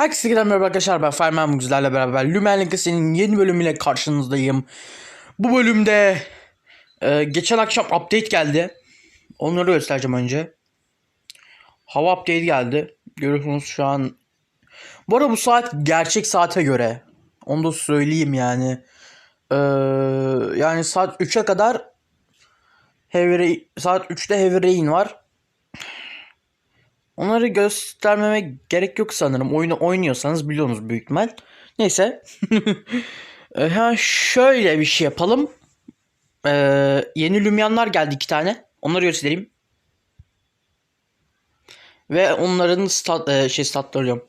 Herkese gelen merhaba arkadaşlar ben Ferman Mugizler'le beraber Lumen Legacy'nin yeni bölümüyle karşınızdayım. Bu bölümde e, geçen akşam update geldi. Onları göstereceğim önce. Hava update geldi. Görüyorsunuz şu an. Bu arada bu saat gerçek saate göre. Onu da söyleyeyim yani. Ee, yani saat 3'e kadar Heavy saat 3'te Heavy Rain var. Onları göstermeme gerek yok sanırım. Oyunu oynuyorsanız biliyorsunuz büyük ihtimal. Neyse. Ee, hemen şöyle bir şey yapalım. Ee, yeni Lumyanlar geldi iki tane. Onları göstereyim. Ve onların stat, e, şey statları diyorum.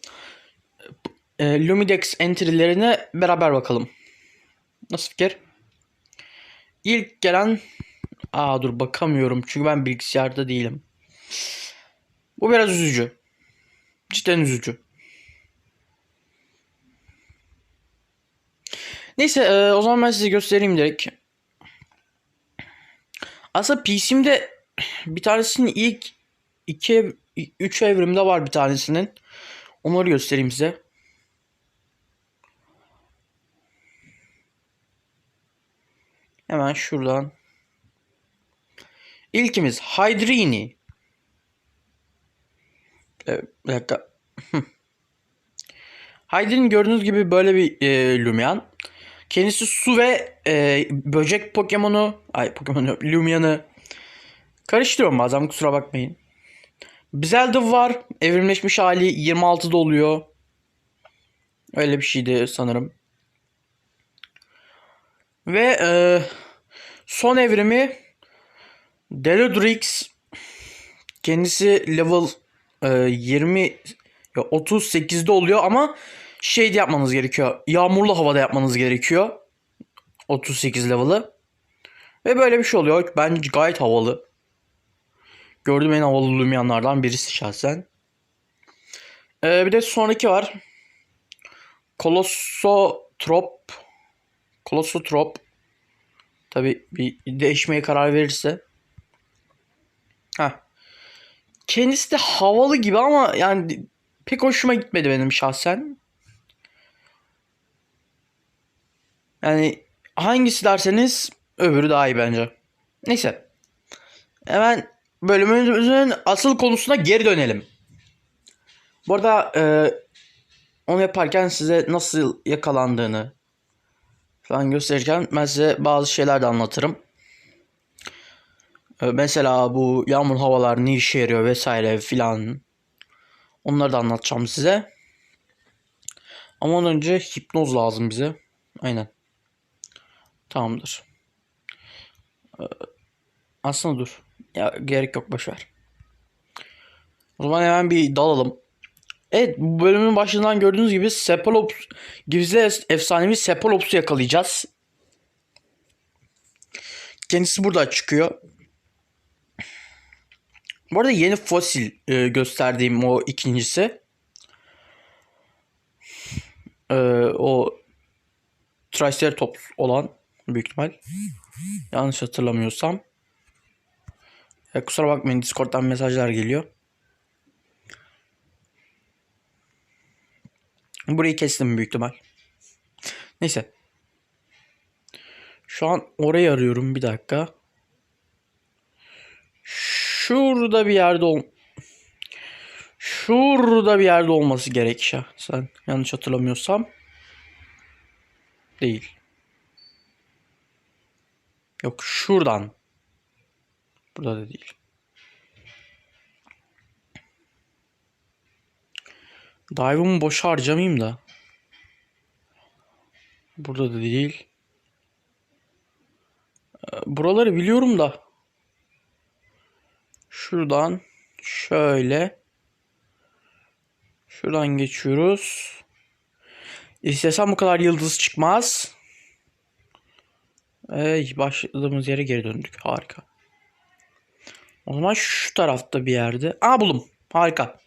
E, Lumidex entry'lerine beraber bakalım. Nasıl fikir? İlk gelen... Aa dur bakamıyorum çünkü ben bilgisayarda değilim. Bu biraz üzücü. Cidden üzücü. Neyse e, o zaman ben size göstereyim direkt. Aslında PC'mde bir tanesinin ilk iki ev, üç evrimde var bir tanesinin. Onları göstereyim size. Hemen şuradan. İlkimiz Hydrini. Evet, bir dakika. Hydrini gördüğünüz gibi böyle bir e, Lumian. Kendisi su ve e, böcek Pokemon'u, ay Pokemon Lumian'ı karıştırıyorum bazen kusura bakmayın. Bizelda var. Evrimleşmiş hali 26'da oluyor. Öyle bir şeydi sanırım. Ve e, son evrimi Delodrix kendisi level e, 20 ya 38'de oluyor ama şeyde yapmanız gerekiyor. Yağmurlu havada yapmanız gerekiyor. 38 level'ı. Ve böyle bir şey oluyor. Bence gayet havalı. Gördüğüm en havalı Lumianlardan birisi şahsen. Ee, bir de sonraki var. Kolossotrop. Kolossotrop. Tabi bir değişmeye karar verirse. Ha. Kendisi de havalı gibi ama yani pek hoşuma gitmedi benim şahsen. Yani hangisi derseniz öbürü daha iyi bence. Neyse. Hemen bölümümüzün asıl konusuna geri dönelim. Bu arada e, onu yaparken size nasıl yakalandığını falan gösterirken ben size bazı şeyler de anlatırım. E, mesela bu yağmur havalar ne işe yarıyor vesaire filan. Onları da anlatacağım size. Ama ondan önce hipnoz lazım bize. Aynen. Tamamdır. Ee, aslında dur. Ya gerek yok boşver. O zaman hemen bir dalalım. Evet bu bölümün başından gördüğünüz gibi Sepalops gizli efsanevi Sepalops'u yakalayacağız. Kendisi burada çıkıyor. Bu arada yeni fosil e, gösterdiğim o ikincisi. E, o Triceratops olan büyük ihtimal. Yanlış hatırlamıyorsam. E, kusura bakmayın Discord'dan mesajlar geliyor. Burayı kestim büyük ihtimal. Neyse. Şu an orayı arıyorum bir dakika. Şurada bir yerde ol Şurada bir yerde olması gerek ya. Sen yanlış hatırlamıyorsam. Değil. Yok şuradan. Burada da değil. Dive'ımı boş harcamayayım da. Burada da değil. Ee, Buraları biliyorum da. Şuradan şöyle. Şuradan geçiyoruz. İstesem bu kadar yıldız çıkmaz. Ey başladığımız yere geri döndük. Harika. O zaman şu tarafta bir yerde. Aa buldum. Harika.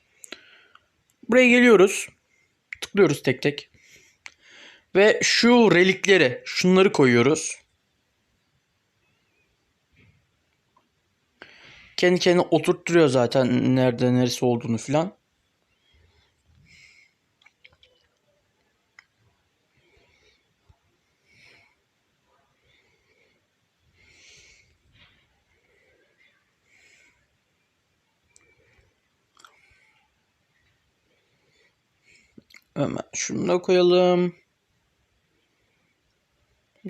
Buraya geliyoruz. Tıklıyoruz tek tek. Ve şu relikleri, şunları koyuyoruz. Kendi kendine oturtturuyor zaten nerede neresi olduğunu filan. Hemen şunu da koyalım.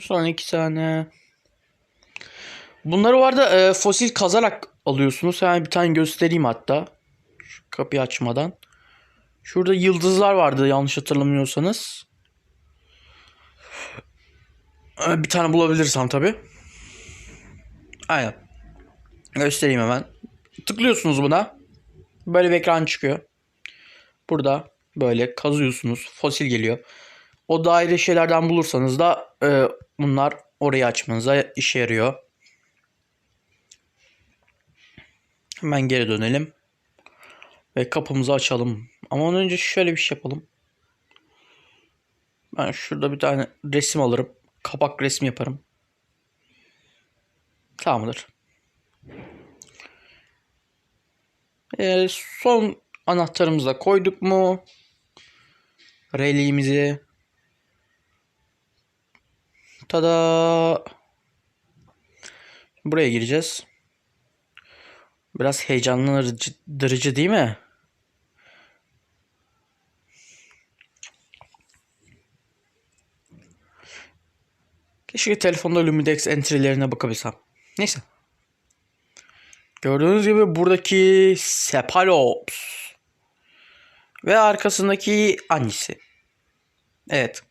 Son iki tane. Bunları vardı e, fosil kazarak alıyorsunuz. Hemen bir tane göstereyim hatta. Şu kapıyı açmadan. Şurada yıldızlar vardı yanlış hatırlamıyorsanız. E, Bir tane bulabilirsem tabi. Aynen. Göstereyim hemen. Tıklıyorsunuz buna. Böyle bir ekran çıkıyor. Burada böyle kazıyorsunuz. Fosil geliyor. O daire şeylerden bulursanız da e, bunlar orayı açmanıza işe yarıyor. Hemen geri dönelim. Ve kapımızı açalım. Ama ondan önce şöyle bir şey yapalım. Ben şurada bir tane resim alırım. Kapak resmi yaparım. Tamamdır. Ee, son anahtarımızı da koyduk mu? Reliğimizi. Tada. Buraya gireceğiz. Biraz heyecanlandırıcı değil mi? Keşke telefonda Lumidex entry'lerine bakabilsem. Neyse. Gördüğünüz gibi buradaki Cephalopes ve arkasındaki annesi. Evet.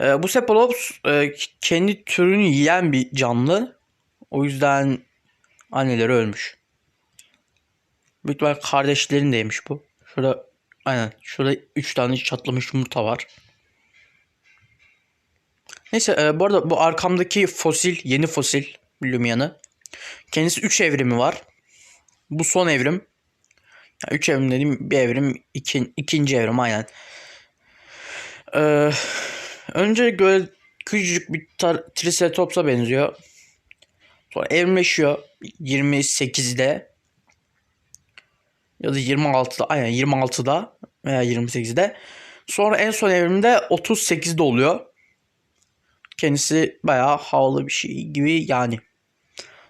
Ee, bu Cephalopes e, kendi türünü yiyen bir canlı. O yüzden anneleri ölmüş. Büyük ihtimal kardeşlerin de yemiş bu. Şurada aynen şurada 3 tane çatlamış yumurta var. Neyse e, bu arada bu arkamdaki fosil yeni fosil Lumia'nı. Kendisi 3 evrimi var. Bu son evrim. 3 evrim dediğim bir evrim iki, ikinci evrim aynen. Ee, önce böyle küçücük bir tar- Triceratops'a benziyor. Sonra evrimleşiyor 28'de ya da 26'da aynen 26'da veya 28'de. Sonra en son evrimde 38'de oluyor. Kendisi bayağı havalı bir şey gibi yani.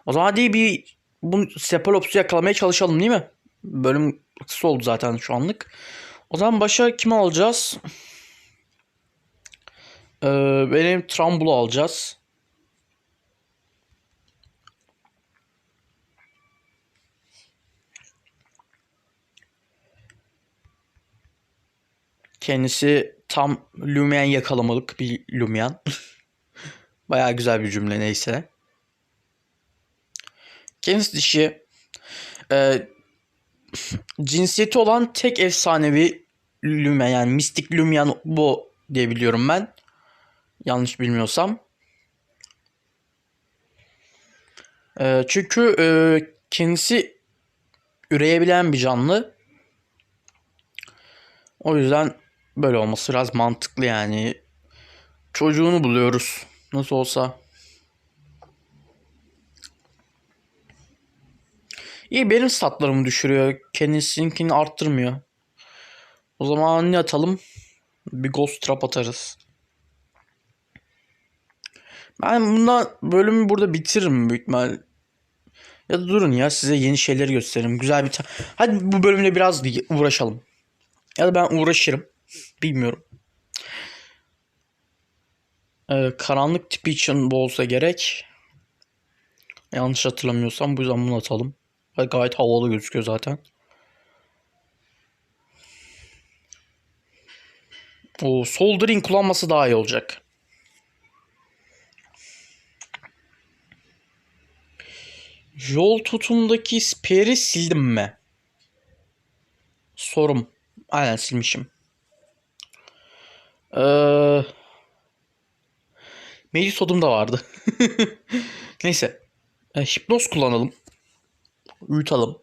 O zaman hadi bir bu Cephalops'u yakalamaya çalışalım değil mi? Bölüm kısa oldu zaten şu anlık. O zaman başa kimi alacağız? Ee, benim Trambul'u alacağız. Kendisi tam Lumion yakalamalık bir Lumion. Bayağı güzel bir cümle neyse. Kendisi dişi. Ee, cinsiyeti olan tek efsanevi Lumion yani mistik Lumion bu diye biliyorum ben. Yanlış bilmiyorsam. Ee, çünkü e, kendisi üreyebilen bir canlı. O yüzden böyle olması biraz mantıklı yani. Çocuğunu buluyoruz. Nasıl olsa. İyi benim statlarımı düşürüyor. Kendisinkini arttırmıyor. O zaman ne atalım? Bir ghost trap atarız. Ben bundan bölümü burada bitiririm büyük ihtimal. Ya da durun ya size yeni şeyleri göstereyim. Güzel bir ta- Hadi bu bölümde biraz uğraşalım. Ya da ben uğraşırım. Bilmiyorum. Ee, karanlık tipi için bu olsa gerek. Yanlış hatırlamıyorsam bu yüzden bunu atalım. Gayet havalı gözüküyor zaten. O soldering kullanması daha iyi olacak. Yol tutumdaki speri sildim mi? Sorum. Aynen silmişim. Ee, Melisodum da vardı. Neyse. E, hipnoz kullanalım. Uyutalım.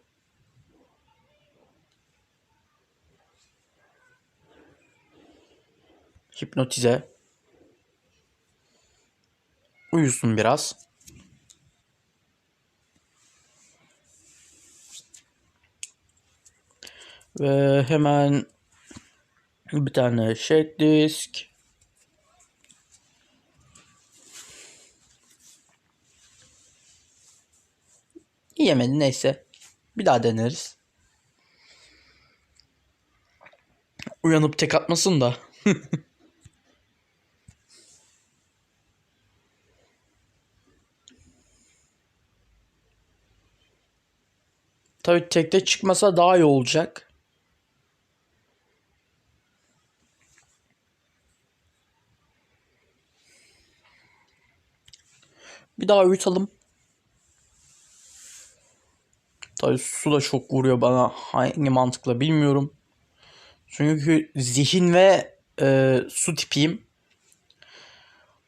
Hipnotize. Uyusun biraz. Ve hemen bir tane shade disk. Yemedi neyse. Bir daha deneriz. Uyanıp tek atmasın da. Tabii tekte çıkmasa daha iyi olacak. Bir daha uyutalım. Tabii su da çok vuruyor bana. Hangi mantıkla bilmiyorum. Çünkü zihin ve e, su tipiyim.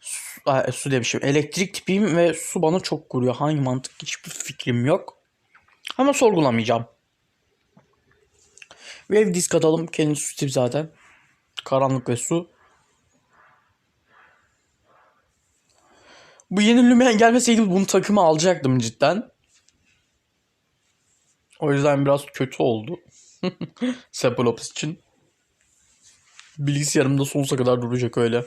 Su, a, su demişim. Elektrik tipiyim ve su bana çok vuruyor. Hangi mantık hiçbir fikrim yok. Ama sorgulamayacağım. Wave disk atalım. Kendi su tip zaten. Karanlık ve su. Bu yeni Lumion gelmeseydi bunu takıma alacaktım cidden. O yüzden biraz kötü oldu. Sepalops için. Bilgisayarımda sonsuza kadar duracak öyle.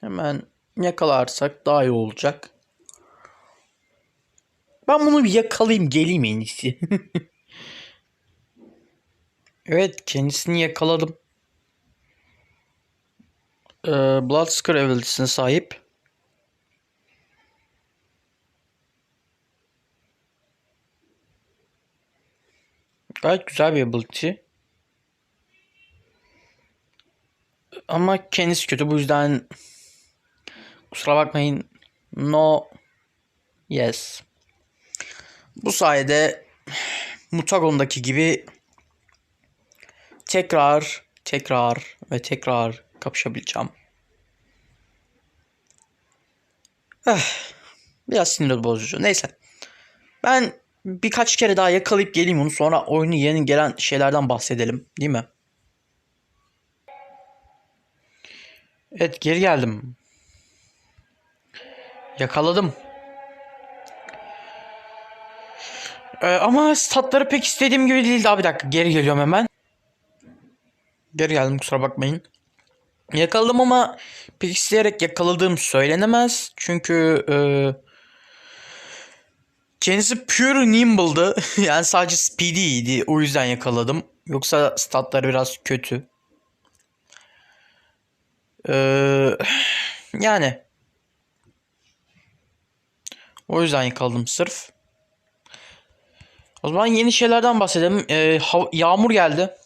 Hemen yakalarsak daha iyi olacak. Ben bunu bir yakalayayım geleyim en iyisi. evet kendisini yakaladım. Ee, Bloodsucker ability'sine sahip. Gayet güzel bir ability. Ama kendisi kötü bu yüzden kusura bakmayın. No. Yes. Bu sayede Mutagon'daki gibi tekrar tekrar ve tekrar kapışabileceğim. Eh, biraz sinir bozucu. Neyse. Ben birkaç kere daha yakalayıp geleyim onu sonra oyunu yeni gelen şeylerden bahsedelim. Değil mi? Evet geri geldim. Yakaladım. Ee, ama statları pek istediğim gibi değildi. Abi bir dakika geri geliyorum hemen. Geri geldim kusura bakmayın. Yakaladım ama pek isteyerek yakaladığım söylenemez. Çünkü e, kendisi pure nimble'dı. yani sadece speedy'ydi. O yüzden yakaladım. Yoksa statları biraz kötü. Ee, yani o yüzden yakaladım sırf. O zaman yeni şeylerden bahsedelim. Ee, yağmur geldi.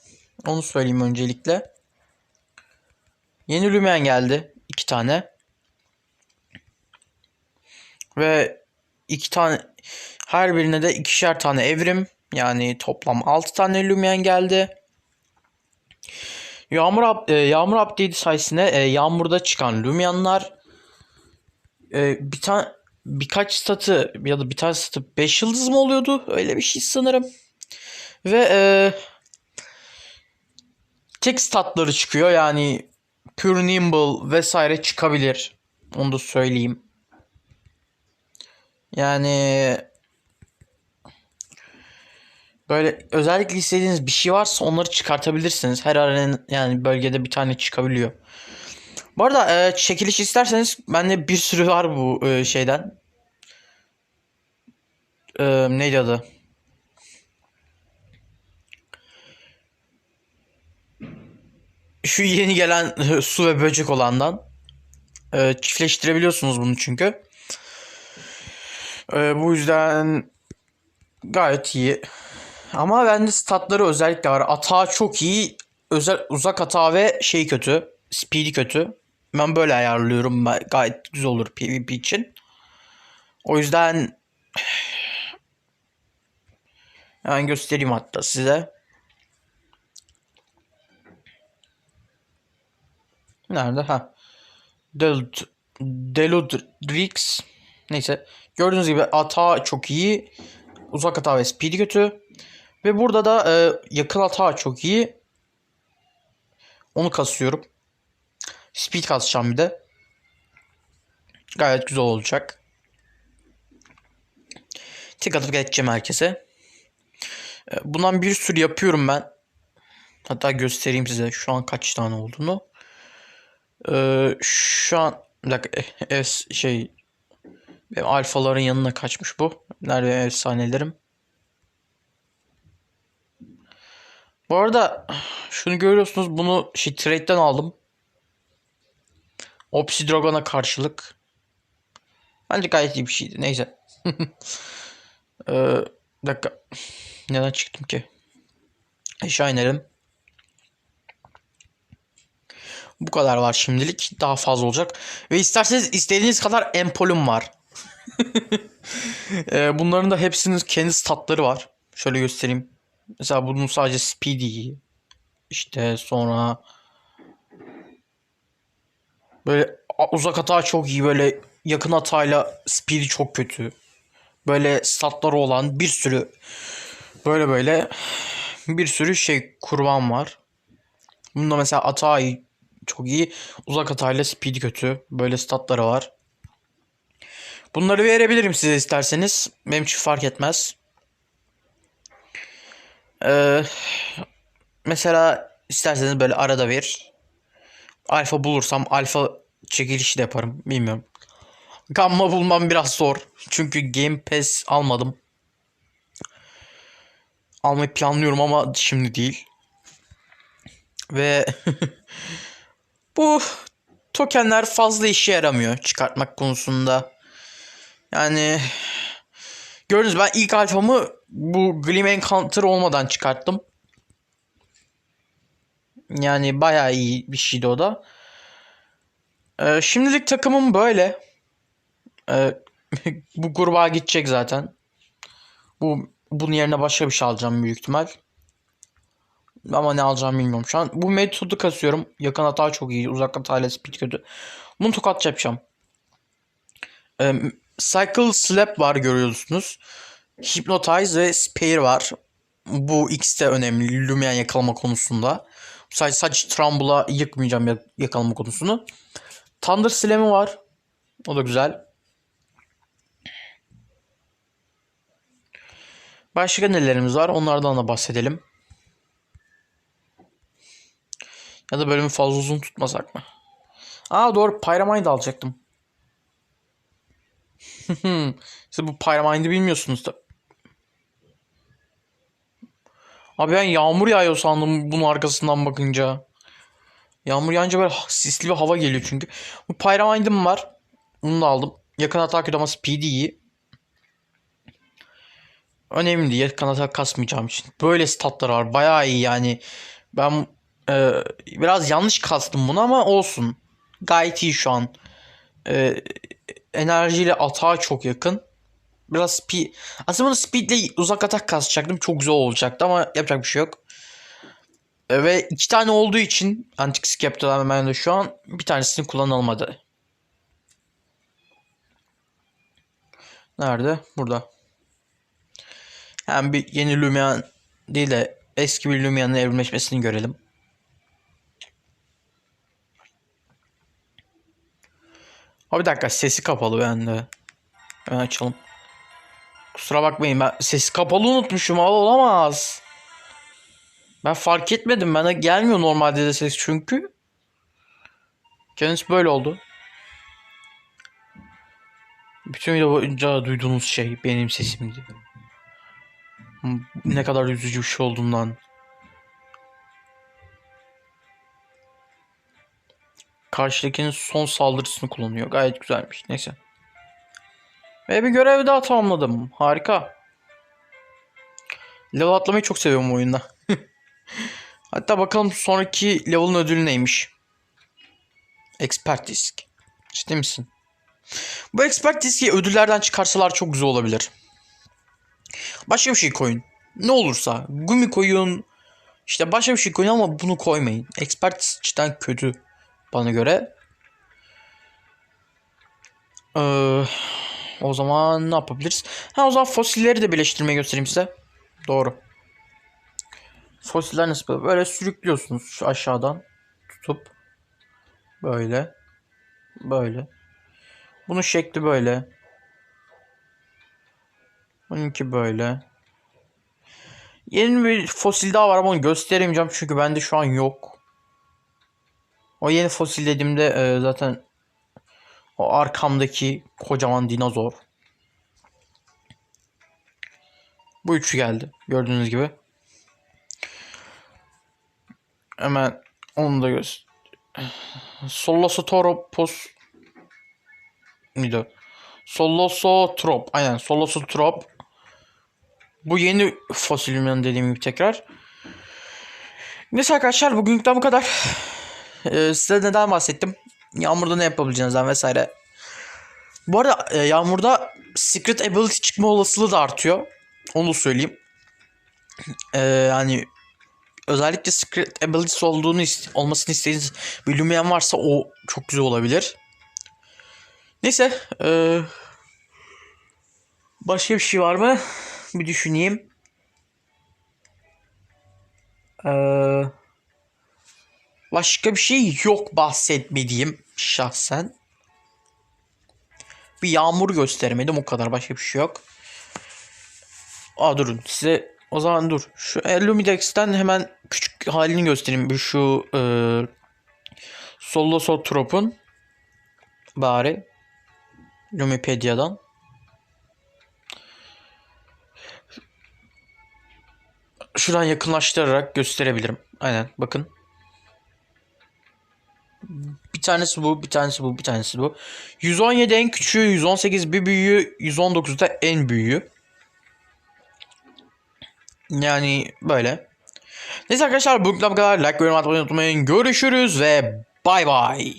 Onu söyleyeyim öncelikle. Yeni Lumen geldi. iki tane. Ve iki tane her birine de ikişer tane evrim. Yani toplam 6 tane Lumen geldi. Yağmur, e, yağmur update sayesinde e, yağmurda çıkan Lumianlar e, bir tane birkaç statı ya da bir tane statı 5 yıldız mı oluyordu? Öyle bir şey sanırım. Ve e, tek statları çıkıyor. Yani Pure Nimble vesaire çıkabilir. Onu da söyleyeyim. Yani böyle özellikle istediğiniz bir şey varsa onları çıkartabilirsiniz. Her aranın yani bölgede bir tane çıkabiliyor. Bu arada e, çekiliş isterseniz bende bir sürü var bu e, şeyden. E, neydi adı? Şu yeni gelen su ve böcek olandan. E, çiftleştirebiliyorsunuz bunu çünkü. E, bu yüzden gayet iyi. Ama bende statları özellikle var. Atağı çok iyi. Özel uzak atağı ve şey kötü. Speed'i kötü. Ben böyle ayarlıyorum. Gayet güzel olur PvP için. O yüzden hemen göstereyim hatta size. Nerede? Ha. Del Deludrix. Neyse. Gördüğünüz gibi ata çok iyi. Uzak hata ve speed kötü. Ve burada da e, yakın hata çok iyi. Onu kasıyorum. Speed kasacağım bir de. Gayet güzel olacak. Tek atıp geçeceğim herkese. E, bundan bir sürü yapıyorum ben. Hatta göstereyim size şu an kaç tane olduğunu. Ee, şu an bir dakika e- es, şey benim alfaların yanına kaçmış bu. Nerede efsanelerim? Bu arada şunu görüyorsunuz bunu şey trade'den aldım. Obsidragon'a karşılık. Bence gayet iyi bir şeydi. Neyse. ee, dakika. Neden çıktım ki? Aşağı inelim. Bu kadar var şimdilik. Daha fazla olacak. Ve isterseniz istediğiniz kadar empolüm var. Ee, bunların da hepsinin kendi statları var. Şöyle göstereyim. Mesela bunun sadece speedy. İşte sonra böyle uzak hata çok iyi. Böyle yakın hatayla speedy çok kötü. Böyle statları olan bir sürü böyle böyle bir sürü şey kurban var. Bunda mesela hata iyi, çok iyi. Uzak hatayla speed kötü. Böyle statları var. Bunları verebilirim size isterseniz. Benim için fark etmez. Ee, mesela isterseniz böyle arada bir alfa bulursam alfa çekilişi de yaparım. Bilmiyorum. Gamma bulmam biraz zor. Çünkü Game Pass almadım. Almayı planlıyorum ama şimdi değil. Ve bu tokenler fazla işe yaramıyor çıkartmak konusunda. Yani gördünüz ben ilk alfamı bu Gleam Encounter olmadan çıkarttım. Yani bayağı iyi bir şeydi o da. Ee, şimdilik takımım böyle. Ee, bu gruba gidecek zaten. Bu bunun yerine başka bir şey alacağım büyük ihtimal. Ama ne alacağımı bilmiyorum şu an. Bu metodu kasıyorum. Yakın hata çok iyi. Uzak hatayla speed kötü. Bunu tokat yapacağım. Ee, Cycle Slap var görüyorsunuz. Hypnotize ve Spare var. Bu ikisi de önemli. Lumion yakalama konusunda. Sadece, sadece Trumble'a yıkmayacağım yak- yakalama konusunu. Thunder Slam'i var. O da güzel. Başka nelerimiz var? Onlardan da bahsedelim. Ya da bölümü fazla uzun tutmasak mı? Aa doğru Pyramind alacaktım. Siz bu Pyramind'i bilmiyorsunuz da. Abi ben yağmur yağıyor sandım bunun arkasından bakınca. Yağmur yağınca böyle sisli bir hava geliyor çünkü. Bu Pyramind'im var. Bunu da aldım. Yakın atak speed iyi. Önemli değil. Yakın atak kasmayacağım için. Böyle statlar var. Bayağı iyi yani. Ben e, biraz yanlış kastım bunu ama olsun. Gayet iyi şu an. E, enerjiyle atağa çok yakın. Biraz speed. Aslında bunu speedle uzak atak kasacaktım. Çok güzel olacaktı ama yapacak bir şey yok. E, ve iki tane olduğu için Antik Skepto'dan ben de şu an bir tanesini kullanalım hadi. Nerede? Burada. Hem bir yeni Lumion değil de eski bir Lumion'un evrimleşmesini görelim. Abi bir dakika sesi kapalı bende. Hemen açalım. Kusura bakmayın ben sesi kapalı unutmuşum. Al olamaz. Ben fark etmedim. Bana gelmiyor normalde de ses çünkü. Kendisi böyle oldu. Bütün video boyunca duyduğunuz şey benim sesimdi. Ne kadar üzücü bir şey olduğundan. Karşıdakinin son saldırısını kullanıyor. Gayet güzelmiş. Neyse. Ve bir görev daha tamamladım. Harika. Level atlamayı çok seviyorum bu oyunda. Hatta bakalım sonraki level'ın ödülü neymiş. Expert disk. Ciddi misin? Bu expert diski ödüllerden çıkarsalar çok güzel olabilir. Başka bir şey koyun. Ne olursa. Gumi koyun. İşte başka bir şey koyun ama bunu koymayın. Expert cidden kötü bana göre. Ee, o zaman ne yapabiliriz? Ha o zaman fosilleri de birleştirmeyi göstereyim size. Doğru. Fosiller nasıl böyle? Sürüklüyorsunuz şu aşağıdan tutup böyle böyle. Bunun şekli böyle. Bununki böyle. Yeni bir fosil daha var ama onu gösteremeyeceğim çünkü bende şu an yok. O yeni fosil dediğimde e, zaten o arkamdaki kocaman dinozor. Bu üçü geldi. Gördüğünüz gibi. Hemen onu da göz. Solosauropus mıydı? Solosotrop. Aynen Solosotrop. Bu yeni fosilimden dediğim gibi tekrar. Neyse arkadaşlar bugünlükten bu kadar. Ee, size neden bahsettim? Yağmurda ne yapabileceğinizden vesaire. Bu arada e, yağmurda secret ability çıkma olasılığı da artıyor. Onu söyleyeyim. Ee, yani özellikle secret abilities olduğunu olmasını istediğiniz bir Lumion varsa o çok güzel olabilir. Neyse. ee, başka bir şey var mı? Bir düşüneyim. Ee, başka bir şey yok bahsetmediğim şahsen. Bir yağmur göstermedim o kadar başka bir şey yok. Aa durun size o zaman dur. Şu Lumidex'ten hemen küçük halini göstereyim. Bir şu e, Solosotrop'un bari Lumipedia'dan. Şuradan yakınlaştırarak gösterebilirim. Aynen bakın. Bir tanesi bu, bir tanesi bu, bir tanesi bu. 117 en küçüğü, 118 bir büyüğü, 119 da en büyüğü. Yani böyle. Neyse arkadaşlar bu kadar like ve yorum atmayı unutmayın. Görüşürüz ve bay bay.